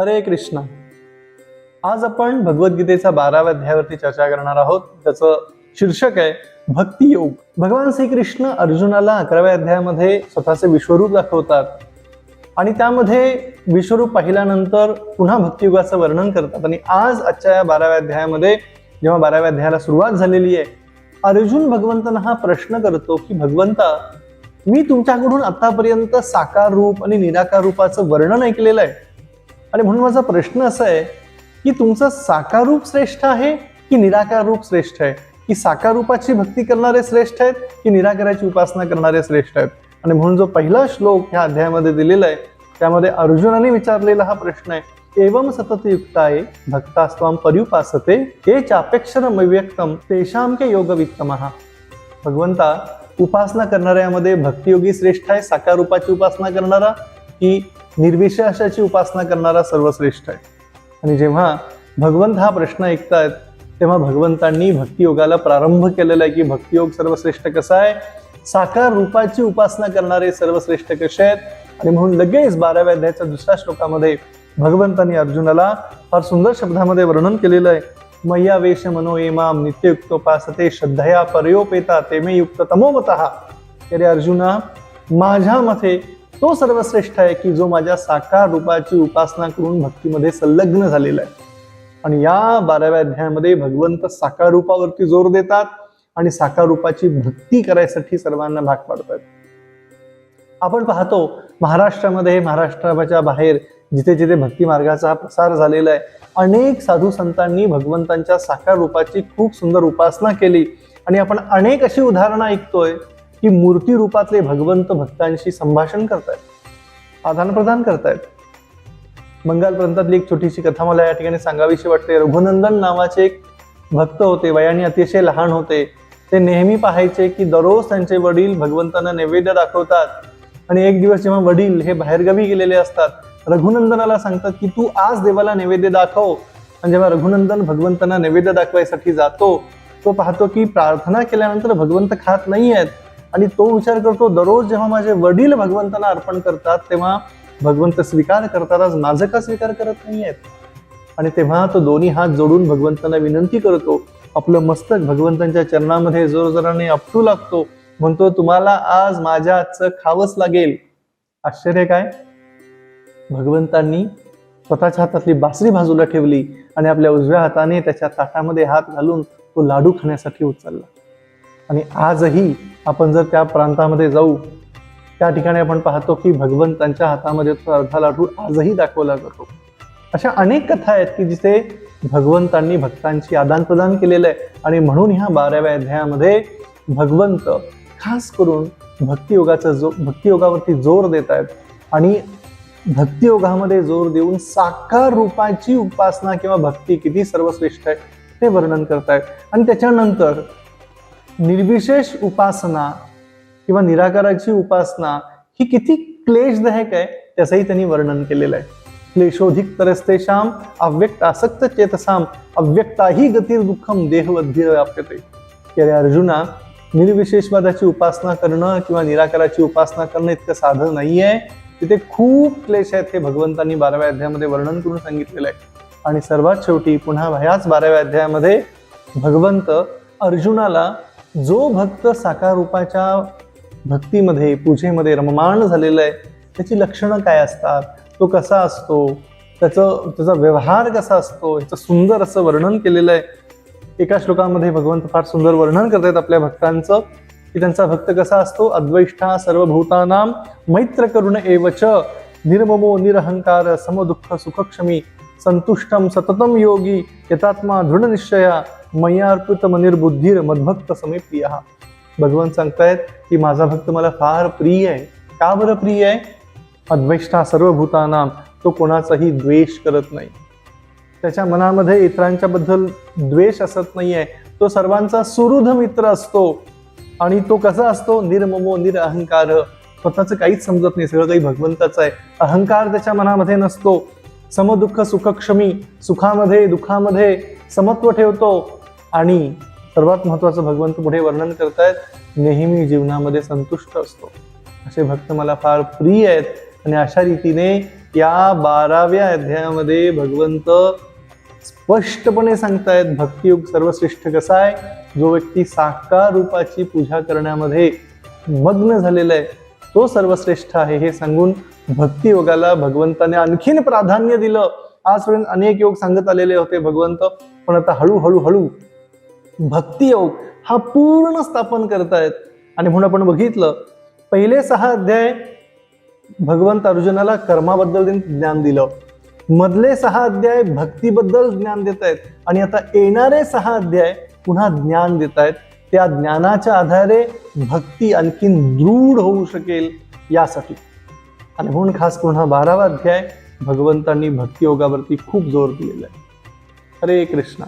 हरे कृष्ण. आज आपण भगवद्गीतेचा बाराव्या अध्यायावरती चर्चा करणार आहोत. त्याचं शीर्षक आहे भक्ती योग भगवान श्रीकृष्ण अर्जुनाला अकराव्या अध्यायामध्ये स्वतःचे विश्वरूप दाखवतात. आणि त्यामध्ये विश्वरूप पाहिल्यानंतर पुन्हा भक्तियुगाचं वर्णन करतात. आणि आज आजच्या या बाराव्या अध्यायामध्ये जेव्हा बाराव्या अध्यायाला सुरुवात झालेली आहे अर्जुन भगवंतांना हा प्रश्न करतो की भगवंता मी तुमच्याकडून आतापर्यंत साकार रूप आणि निराकार रूपाचं वर्णन ऐकलेलं आहे. आणि म्हणून माझा प्रश्न असा आहे की तुमचं साकार रूप श्रेष्ठ आहे की निराकार रूप श्रेष्ठ आहे? की साकार रूपाची भक्ती करणारे श्रेष्ठ आहेत की निराकाराची उपासना करणारे श्रेष्ठ आहेत? आणि म्हणून जो पहिला श्लोक ह्या अध्यायामध्ये दिलेला आहे त्यामध्ये अर्जुनाने विचारलेला हा प्रश्न आहे एवम सतत युक्त आहे भक्तास्वाम पर्युपासते हे चापेक्षरम अव्यक्तम तेषाम के योगवित्तमहा भगवंता उपासना करणाऱ्यामध्ये भक्तियोगी श्रेष्ठ आहे साकार रूपाची उपासना करणारा की निर्विशेषाची उपासना करणारा सर्वश्रेष्ठ आहे. आणि जेव्हा भगवंत हा प्रश्न ऐकतायत तेव्हा भगवंतांनी भक्तियोगाला प्रारंभ केलेला आहे की भक्तियोग सर्वश्रेष्ठ कसा आहे? साकार रूपाची उपासना करणारे सर्वश्रेष्ठ कसे आहेत? आणि म्हणून लगेच बाराव्या अध्यायाच्या दुसऱ्या श्लोकामध्ये भगवंतांनी अर्जुनाला फार सुंदर शब्दामध्ये वर्णन केलेलं आहे. मय्या वेश मनो एमाम नित्ययुक्तोपासते श्रद्धया पर्योपेता तेमे युक्त तमोमत अरे अर्जुना माझ्या मते तो सर्वश्रेष्ठ आहे की जो माझ्या साकार रूपाची उपासना करून भक्तीमध्ये संलग्न झालेला आहे. आणि या बाराव्या अध्यायामध्ये भगवंत साकार रूपावरती जोर देतात आणि साकार रूपाची भक्ती करायसाठी सर्वांना भाग पाडतात. आपण पाहतो महाराष्ट्रामध्ये महाराष्ट्राच्या बाहेर जिथे जिथे भक्ती मार्गाचा हा प्रसार झालेला आहे अनेक साधू संतांनी भगवंतांच्या साकार रूपाची खूप सुंदर उपासना केली. आणि आपण अनेक अशी उदाहरणं ऐकतोय की मूर्ती रूपातले भगवंत भक्तांशी संभाषण करतायत आदान प्रदान करतायत. बंगाल प्रांतातली एक छोटीशी कथा मला या ठिकाणी सांगावीशी वाटते. रघुनंदन नावाचे एक भक्त होते वयाने अतिशय लहान होते. ते नेहमी पाहायचे की दररोज त्यांचे वडील भगवंतांना नैवेद्य दाखवतात आणि एक दिवस जेव्हा वडील हे बाहेरगावी गेलेले असतात रघुनंदनाला सांगतात की तू आज देवाला नैवेद्य दाखव. आणि जेव्हा रघुनंदन भगवंतांना नैवेद्य दाखवायसाठी जातो तो पाहतो की प्रार्थना केल्यानंतर भगवंत खात नाही आहेत आणि तो विचार करतो दररोज जेव्हा माझे वडील भगवंताला अर्पण करतात तेव्हा भगवंत स्वीकार करतात आज माझं का स्वीकार करत नाही आहेत आणि तेव्हा तो दोन्ही हात जोडून भगवंतांना विनंती करतो आपलं मस्तक भगवंतांच्या चरणामध्ये जोरजोराने आपटू लागतो. म्हणतो तुम्हाला आज माझ्या आजचं खावंच लागेल. आश्चर्य काय? भगवंतांनी स्वतःच्या हातातली बासरी बाजूला ठेवली आणि आपल्या उजव्या हाताने त्याच्या ताटामध्ये हात घालून तो लाडू खाण्यासाठी उचलला. आणि आजही आपण जर त्या प्रांतामध्ये जाऊ त्या ठिकाणी आपण पाहतो की भगवंतांच्या हातामध्ये तो अर्धा लाडू आजही दाखवला जातो. अशा अनेक कथा आहेत की जिथे भगवंतांनी भक्तांची आदान प्रदान केलेलं आहे आणि म्हणून ह्या बाराव्या अध्यायामध्ये भगवंत खास करून भक्तियोगाचा जो भक्तियोगावरती जोर देत आहेत आणि भक्तियोगामध्ये जोर देऊन साकार रूपाची उपासना किंवा भक्ती किती सर्वश्रेष्ठ आहे ते वर्णन करतायत आणि त्याच्यानंतर निर्विशेष उपासना किंवा निराकाराची उपासना ही किती क्लेशदायक आहे त्याचंही त्यांनी वर्णन केलेलं आहे. क्लेशोधिक तरस्तेशाम अव्यक्त आसक्त चेतसाम अव्यक्ताही गतीर दुःखम देहवध्य व्याप्यते. की अरे अर्जुना निर्विशेषवादाची उपासना करणं किंवा निराकाराची उपासना करणं इतकं साधं नाही आहे तिथे खूप क्लेश आहेत हे भगवंतांनी बाराव्या अध्यायामध्ये वर्णन करून सांगितलेलं आहे. आणि सर्वात शेवटी पुन्हा ह्याच बाराव्या अध्यायामध्ये भगवंत अर्जुनाला जो भक्त साकार रूपाच्या भक्तीमध्ये पूजेमध्ये रममाण झालेला आहे त्याची लक्षणं काय असतात? तो कसा असतो? त्याचं त्याचा व्यवहार कसा असतो? याचं सुंदर असं वर्णन केलेलं आहे. एका श्लोकामध्ये भगवंत फार सुंदर वर्णन करतायत आपल्या भक्तांचं की त्यांचा भक्त कसा असतो? अद्वैष्ठा सर्वभूतानां मैत्र करुण एवच निर्ममो निरहंकार समदुःख सुखक्षमी संतुष्टम सततम योगी यतात्मा दृढ निश्चया मय्यार्पित मनिर्बुद्धीर मद्भक्त समे प्रिय भगवान सांगतायत की माझा भक्त मला फार प्रिय आहे. का बरं प्रिय आहे? अद्वैष्ठा सर्वभूतानां तो कोणाचाही द्वेष करत नाही. त्याच्या मनामध्ये इतरांच्या बद्दल द्वेष असत नाही आहे तो सर्वांचा सुहृद मित्र असतो. आणि तो कसा असतो? निर्ममो निरअहंकार स्वतःचं काहीच समजत नाही. सगळं काही भगवंताचं आहे. अहंकार त्याच्या मनामध्ये नसतो. समदुःख सुखक्षमी सुखामध्ये दुःखामध्ये समत्व ठेवतो. आणि सर्वात महत्वाचं भगवंत पुढे वर्णन करतायत नेहमी जीवनामध्ये संतुष्ट असतो. असे भक्त मला फार प्रिय आहेत आणि अशा रीतीने या बाराव्या अध्यायामध्ये भगवंत स्पष्टपणे सांगतायत भक्तियुग सर्वश्रेष्ठ कसा आहे? जो व्यक्ती साकार रूपाची पूजा करण्यामध्ये मग्न झालेला आहे तो सर्वश्रेष्ठ आहे हे सांगून भक्तियोगाला भगवंताने आणखीन प्राधान्य दिलं. आजपर्यंत अनेक योग सांगत आलेले होते भगवंत पण आता हळूहळू हळू भक्तियोग हा पूर्ण स्थापन करतायत. आणि म्हणून आपण बघितलं पहिले सहा अध्याय भगवंत अर्जुनाला कर्माबद्दल ज्ञान दिलं. मधले सहा अध्याय भक्तीबद्दल ज्ञान देत आहेत आणि आता येणारे सहा अध्याय पुन्हा ज्ञान देत आहेत त्या ज्ञानाच्या आधारे भक्ती आणखीन दृढ होऊ शकेल यासाठी. आणि म्हणून खास पुन्हा बारावा अध्याय भगवंतांनी भक्तियोगावरती खूप जोर दिलेला आहे. हरे कृष्णा.